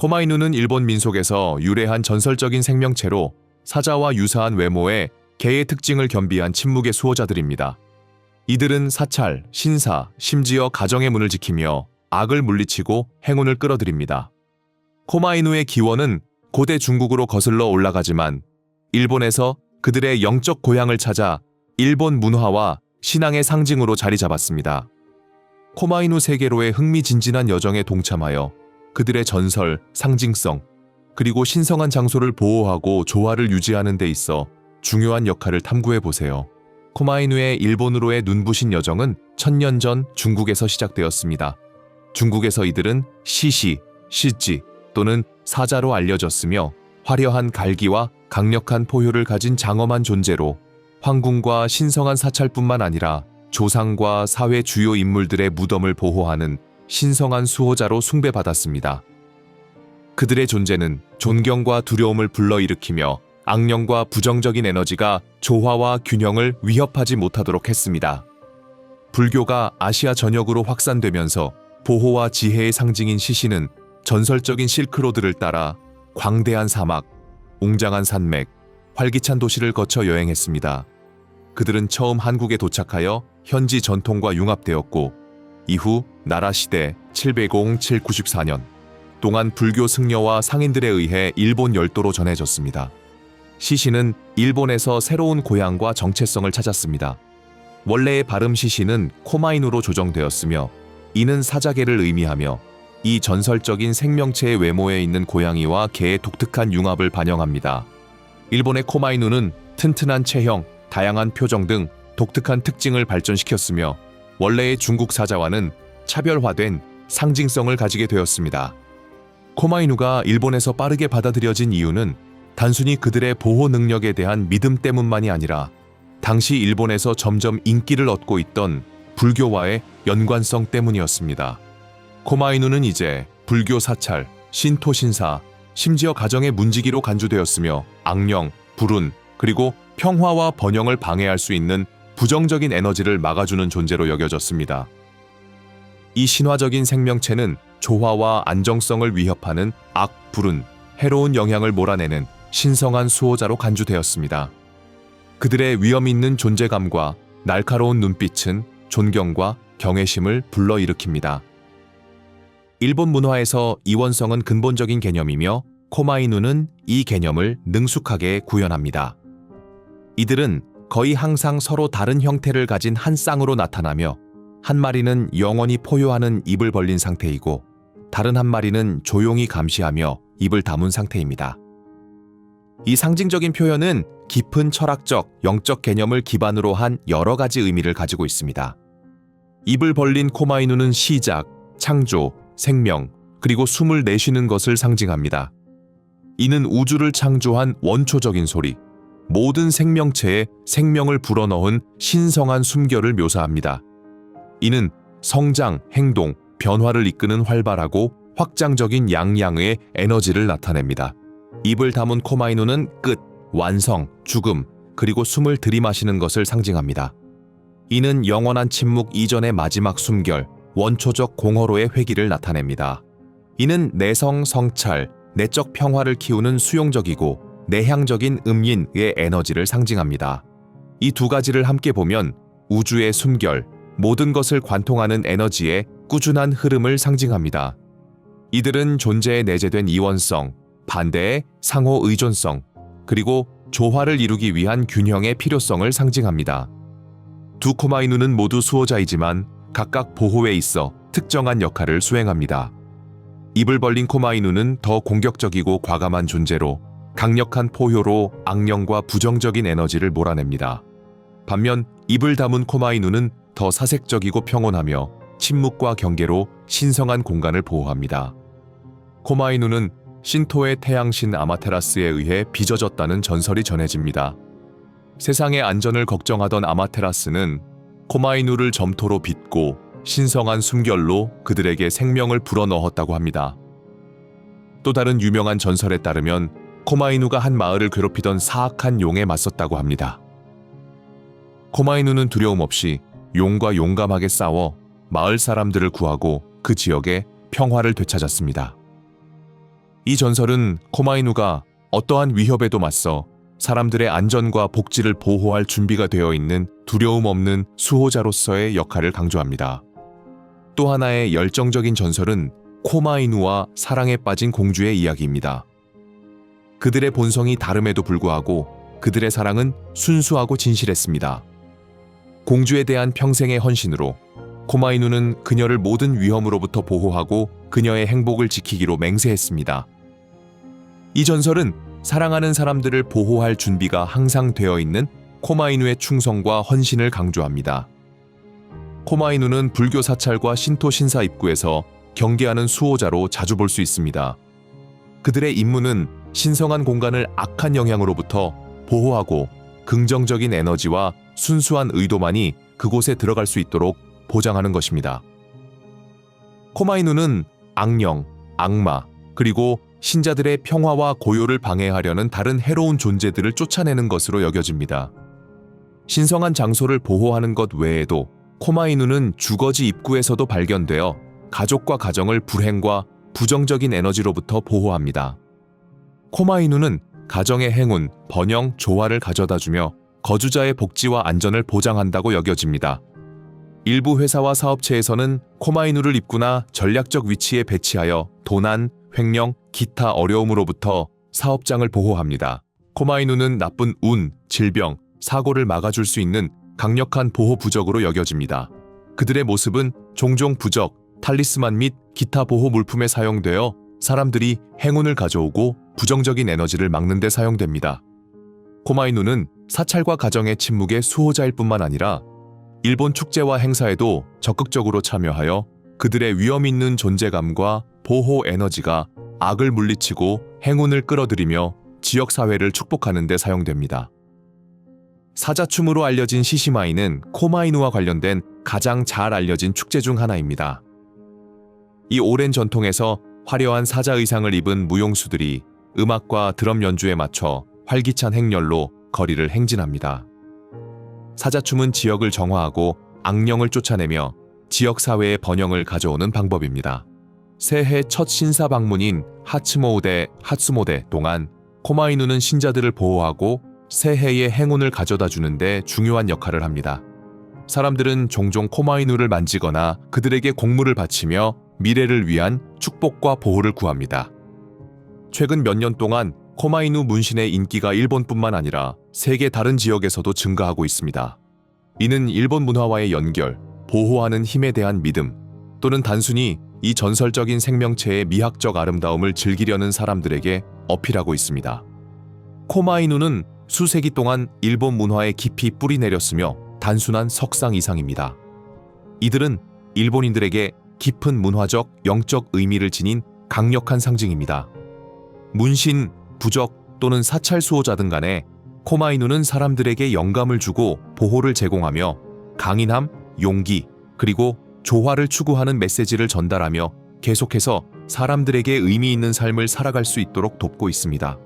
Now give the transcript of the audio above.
코마이누는 일본 민속에서 유래한 전설적인 생명체로 사자와 유사한 외모에 개의 특징을 겸비한 침묵의 수호자들입니다. 이들은 사찰, 신사, 심지어 가정의 문을 지키며 악을 물리치고 행운을 끌어들입니다. 코마이누의 기원은 고대 중국으로 거슬러 올라가지만 일본에서 그들의 영적 고향을 찾아 일본 문화와 신앙의 상징으로 자리 잡았습니다. 코마이누 세계로의 흥미진진한 여정에 동참하여 그들의 전설, 상징성, 그리고 신성한 장소를 보호하고 조화를 유지하는 데 있어 중요한 역할을 탐구해 보세요. 코마이누의 일본으로의 눈부신 여정은 천년 전 중국에서 시작되었습니다. 중국에서 이들은 시시, 시지 또는 사자로 알려졌으며 화려한 갈기와 강력한 포효를 가진 장엄한 존재로 황궁과 신성한 사찰뿐만 아니라 조상과 사회 주요 인물들의 무덤을 보호하는 신성한 수호자로 숭배받았습니다. 그들의 존재는 존경과 두려움을 불러일으키며 악령과 부정적인 에너지가 조화와 균형을 위협하지 못하도록 했습니다. 불교가 아시아 전역으로 확산되면서 보호와 지혜의 상징인 시신은 전설적인 실크로드를 따라 광대한 사막, 웅장한 산맥, 활기찬 도시를 거쳐 여행했습니다. 그들은 처음 한국에 도착하여 현지 전통과 융합되었고 이후 나라 시대 700-794년 동안 불교 승려와 상인들에 의해 일본 열도로 전해졌습니다. 시신은 일본에서 새로운 고향과 정체성을 찾았습니다. 원래의 발음 시신은 코마인으로 조정되었으며 이는 사자개를 의미하며 이 전설적인 생명체의 외모에 있는 고양이와 개의 독특한 융합을 반영합니다. 일본의 코마이누는 튼튼한 체형, 다양한 표정 등 독특한 특징을 발전시켰으며 원래의 중국 사자와는 차별화된 상징성을 가지게 되었습니다. 코마이누가 일본에서 빠르게 받아들여진 이유는 단순히 그들의 보호 능력에 대한 믿음 때문만이 아니라 당시 일본에서 점점 인기를 얻고 있던 불교와의 연관성 때문이었습니다. 코마이누는 이제 불교 사찰, 신토 신사, 심지어 가정의 문지기로 간주되었으며 악령, 불운, 그리고 평화와 번영을 방해할 수 있는 부정적인 에너지를 막아주는 존재로 여겨졌습니다. 이 신화적인 생명체는 조화와 안정성을 위협하는 악, 불운, 해로운 영향을 몰아내는 신성한 수호자로 간주되었습니다. 그들의 위험 있는 존재감과 날카로운 눈빛은 존경과 경외심을 불러일으킵니다. 일본 문화에서 이원성은 근본적인 개념이며 코마이누는 이 개념을 능숙하게 구현합니다. 이들은 거의 항상 서로 다른 형태를 가진 한 쌍으로 나타나며 한 마리는 영원히 포효하는 입을 벌린 상태이고 다른 한 마리는 조용히 감시하며 입을 다문 상태입니다. 이 상징적인 표현은 깊은 철학적, 영적 개념을 기반으로 한 여러 가지 의미를 가지고 있습니다. 입을 벌린 코마이누는 시작, 창조, 생명, 그리고 숨을 내쉬는 것을 상징합니다. 이는 우주를 창조한 원초적인 소리, 모든 생명체에 생명을 불어넣은 신성한 숨결을 묘사합니다. 이는 성장, 행동, 변화를 이끄는 활발하고 확장적인 양양의 에너지를 나타냅니다. 입을 담은 코마이누는 끝, 완성, 죽음, 그리고 숨을 들이마시는 것을 상징합니다. 이는 영원한 침묵 이전의 마지막 숨결, 원초적 공허로의 회기를 나타냅니다. 이는 내성 성찰, 내적 평화를 키우는 수용적이고 내향적인 음린의 에너지를 상징합니다. 이 두 가지를 함께 보면 우주의 숨결, 모든 것을 관통하는 에너지의 꾸준한 흐름을 상징합니다. 이들은 존재에 내재된 이원성, 반대의 상호 의존성, 그리고 조화를 이루기 위한 균형의 필요성을 상징합니다. 두 코마이누는 모두 수호자이지만 각각 보호에 있어 특정한 역할을 수행합니다. 입을 벌린 코마이누는 더 공격적이고 과감한 존재로 강력한 포효로 악령과 부정적인 에너지를 몰아냅니다. 반면 입을 담은 코마이누는 더 사색적이고 평온하며 침묵과 경계로 신성한 공간을 보호합니다. 코마이누는 신토의 태양신 아마테라스에 의해 빚어졌다는 전설이 전해집니다. 세상의 안전을 걱정하던 아마테라스는 코마이누를 점토로 빚고 신성한 숨결로 그들에게 생명을 불어넣었다고 합니다. 또 다른 유명한 전설에 따르면 코마이누가 한 마을을 괴롭히던 사악한 용에 맞섰다고 합니다. 코마이누는 두려움 없이 용과 용감하게 싸워 마을 사람들을 구하고 그 지역에 평화를 되찾았습니다. 이 전설은 코마이누가 어떠한 위협에도 맞서 사람들의 안전과 복지를 보호할 준비가 되어 있는 두려움 없는 수호자로서의 역할을 강조합니다. 또 하나의 열정적인 전설은 코마이누와 사랑에 빠진 공주의 이야기입니다. 그들의 본성이 다름에도 불구하고 그들의 사랑은 순수하고 진실했습니다. 공주에 대한 평생의 헌신으로 코마이누는 그녀를 모든 위험으로부터 보호하고 그녀의 행복을 지키기로 맹세했습니다. 이 전설은 사랑하는 사람들을 보호할 준비가 항상 되어 있는 코마이누의 충성과 헌신을 강조합니다. 코마이누는 불교 사찰과 신토 신사 입구에서 경계하는 수호자로 자주 볼 수 있습니다. 그들의 임무는 신성한 공간을 악한 영향으로부터 보호하고 긍정적인 에너지와 순수한 의도만이 그곳에 들어갈 수 있도록 보장하는 것입니다. 코마이누는 악령, 악마, 그리고 신자들의 평화와 고요를 방해하려는 다른 해로운 존재들을 쫓아내는 것으로 여겨집니다. 신성한 장소를 보호하는 것 외에도 코마이누는 주거지 입구에서도 발견되어 가족과 가정을 불행과 부정적인 에너지로부터 보호합니다. 코마이누는 가정의 행운, 번영, 조화를 가져다 주며 거주자의 복지와 안전을 보장한다고 여겨집니다. 일부 회사와 사업체에서는 코마이누를 입구나 전략적 위치에 배치하여 도난, 횡령, 기타 어려움으로부터 사업장을 보호합니다. 코마이누는 나쁜 운, 질병, 사고를 막아줄 수 있는 강력한 보호 부적으로 여겨집니다. 그들의 모습은 종종 부적, 탈리스만 및 기타 보호 물품에 사용되어 사람들이 행운을 가져오고 부정적인 에너지를 막는 데 사용됩니다. 코마이누는 사찰과 가정의 침묵의 수호자일 뿐만 아니라 일본 축제와 행사에도 적극적으로 참여하여 그들의 위험 있는 존재감과 보호 에너지가 악을 물리치고 행운을 끌어들이며 지역 사회를 축복하는 데 사용됩니다. 사자춤으로 알려진 시시마이는 코마이누와 관련된 가장 잘 알려진 축제 중 하나입니다. 이 오랜 전통에서 화려한 사자 의상을 입은 무용수들이 음악과 드럼 연주에 맞춰 활기찬 행렬로 거리를 행진합니다. 사자춤은 지역을 정화하고 악령을 쫓아내며 지역 사회의 번영을 가져오는 방법입니다. 새해 첫 신사 방문인 하츠모우대 하츠모대 동안 코마이누는 신자들을 보호하고 새해의 행운을 가져다 주는데 중요한 역할을 합니다. 사람들은 종종 코마이누를 만지거나 그들에게 공물을 바치며 미래를 위한 축복과 보호를 구합니다. 최근 몇 년 동안 코마이누 문신의 인기가 일본뿐만 아니라 세계 다른 지역에서도 증가하고 있습니다. 이는 일본 문화와의 연결, 보호하는 힘에 대한 믿음, 또는 단순히 이 전설적인 생명체의 미학적 아름다움을 즐기려는 사람들에게 어필하고 있습니다. 코마이누는 수세기 동안 일본 문화에 깊이 뿌리 내렸으며 단순한 석상 이상입니다. 이들은 일본인들에게 깊은 문화적, 영적 의미를 지닌 강력한 상징입니다. 문신, 부적 또는 사찰 수호자 등 간에 코마이누는 사람들에게 영감을 주고 보호를 제공하며 강인함, 용기, 그리고 조화를 추구하는 메시지를 전달하며 계속해서 사람들에게 의미 있는 삶을 살아갈 수 있도록 돕고 있습니다.